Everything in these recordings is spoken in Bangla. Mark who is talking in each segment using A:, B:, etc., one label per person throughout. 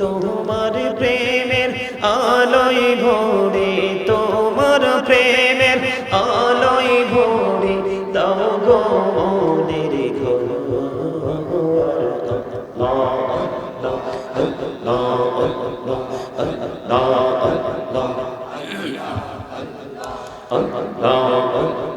A: তোমার প্রেমের আলোয় ভরে তোমার প্রেমের আলোয় ভরে দাও গো মনের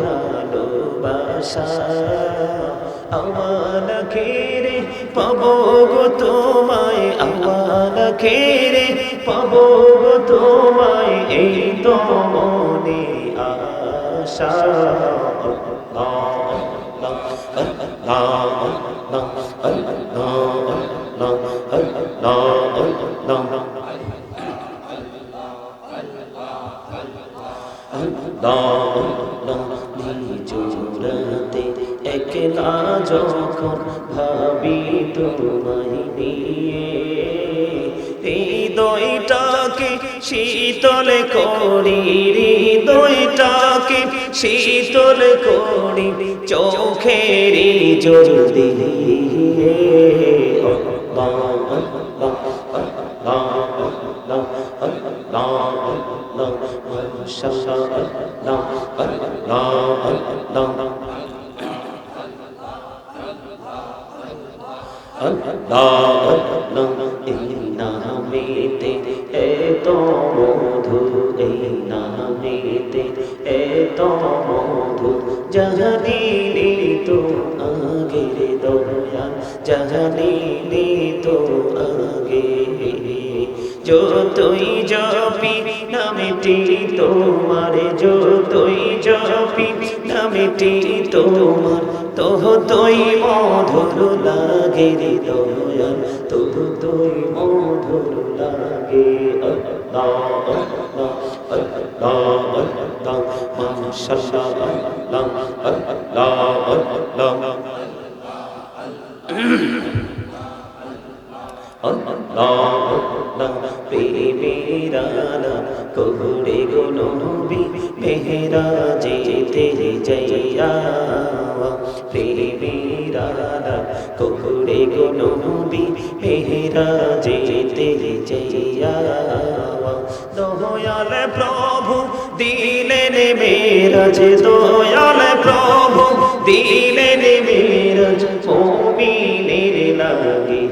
A: ভালোবাসা আমার খেরে পাবো গো তোমায় আমার খেরে পাবো গো তোমায়, এই তো মনে আশা। জোড়াতে একলা যখন ভাবি তোমায় নিয়ে হৃদয়টাকে শীতল করি হৃদয়টাকে শীতল করি চোখের জল দিয়ে নামেতে এত মধু এই নামেতে এত মধু জানিনি তো আগের দয়া জানিনি তো আগে যতই জপি নামেটি তোমার যতই জপি নামেটি তোমার তোহ তুই মধুর লাগে রে দয়াল তোহ তুই মধুর লাগে আল্লাহ আল্লাহ আল্লাহ আল্লাহ মাশাআল্লাহ আল্লাহ আল্লাহ আল্লাহ প্রেমেরানা কহুরে গো নবী মেহরা যেতে যাইয়া প্রেমেরানা কহুরে গো নবী মেহরা যেতে যাইয়া দয়াল প্রভু দিলেন মেরাজ, দয়াল প্রভু দিলেন মেরাজ মোমিনের লাগিয়া মাশাআল্লাহ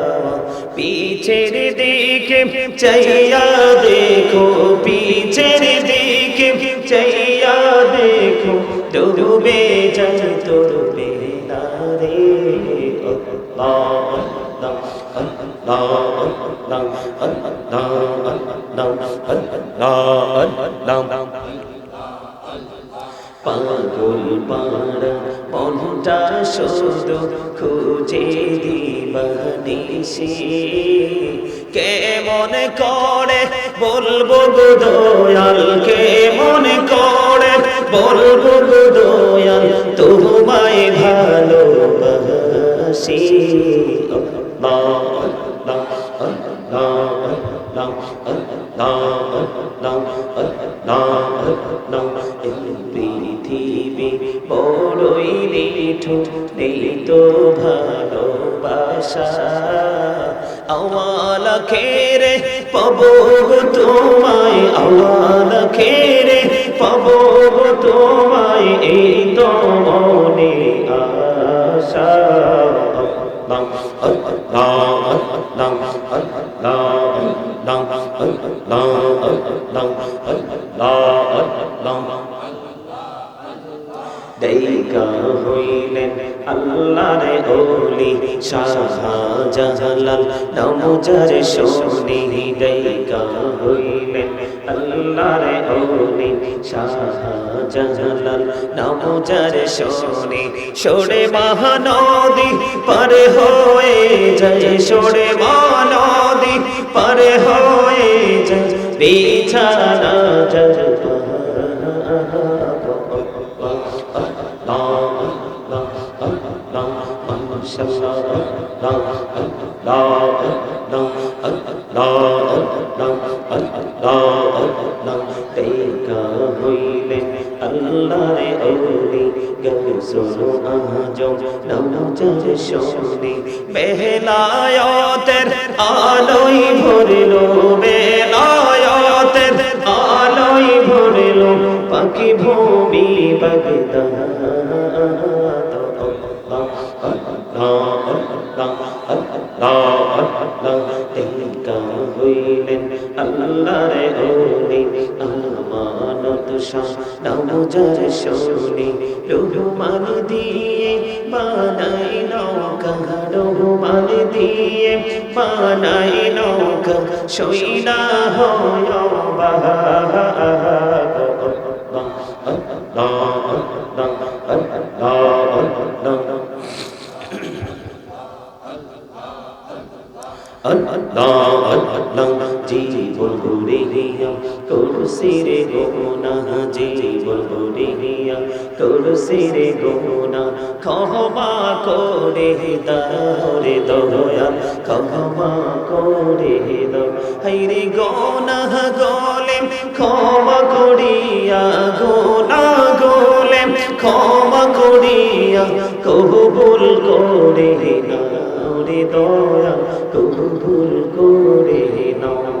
A: পিছের দিকে চাইয়া দেখো, পিছের দিকে চাইয়া দেখো, ডুবে যাই তোর বেলা রে পাগল পাড়া মনটা শুধু খুঁজে দিবানিসি কেমন করে বলব গো দয়াল? কেমন করে বলব গো দয়াল? তোমায় ভালোবাসি। নিঠু নেই তো ভালোবাসা। আওয়াল খেরে পাবো তোমায়, আওয়াল খেরে পাবো তোমায়, এই তো মনে আশা। আল্লাহ আল্লাহ আল্লাহ দেইকা হইলেন আল্লাহর ওলি শাহজালাল। নমজার শোনি দেইকা হইলেন আল্লাহর ওলি শাহজালাল। নমজার শোনি সরে মহানদী পারে হয়ে যায়, সরে মহানদী পারে হয়ে যায়। বিছানা জল বেলায়তের আলোই ভরিল বেলায়তের আলোই ভরিল পাখি ভূমি বাগদা আমানত নমজার শোনি রুমান দিয়ে বানাই নৌকা রুমান দিয়ে বানাই নৌকা সইনা হয় বাহা জীবন গুরিয়া করসিরে গোনা জীবন গুরিয়া করসিরে গোনা ক্ষমা করে দারে দয়া ক্ষমা করে হাইরে গোনা গলে ক্ষমা করিয়া গোনা গলে ক্ষমা করিয়া কবুল করে নাও রে দয়া কবুল করে নাও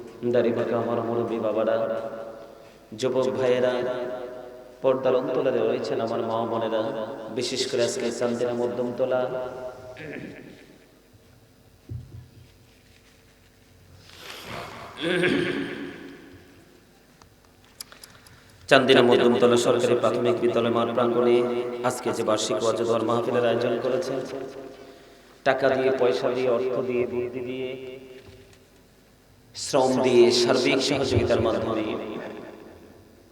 A: দাঁড়িয়ে আমার মুরব্বী বাবারা। যুবক ভাইয়েরা, পর্দার অন্তলে রয়েছেন আমার মা বোনেরা, বিশেষ করে আজকে চান্দিনা মধ্যম তোলা। চান্দিনা মধ্যমতলা সরকারি প্রাথমিক বিদ্যালয় মাঠ প্রাঙ্গণে আজকে যে বার্ষিক ওয়াজদার মাহফিলের আয়োজন করেছে টাকা দিয়ে, পয়সা দিয়ে, অর্থ দিয়ে, বুদ্ধি দিয়ে শ্রম দিয়ে সার্বিক সহযোগিতার মাধ্যমে।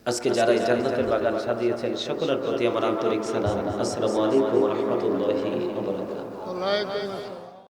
A: আজকে যারা এই জান্নাতের বাগান সাজিয়েছেন, সকলের প্রতি আমার আন্তরিক সালাম। আসসালামু আলাইকুম ওয়া রাহমাতুল্লাহি ওয়া বারাকাতুহু।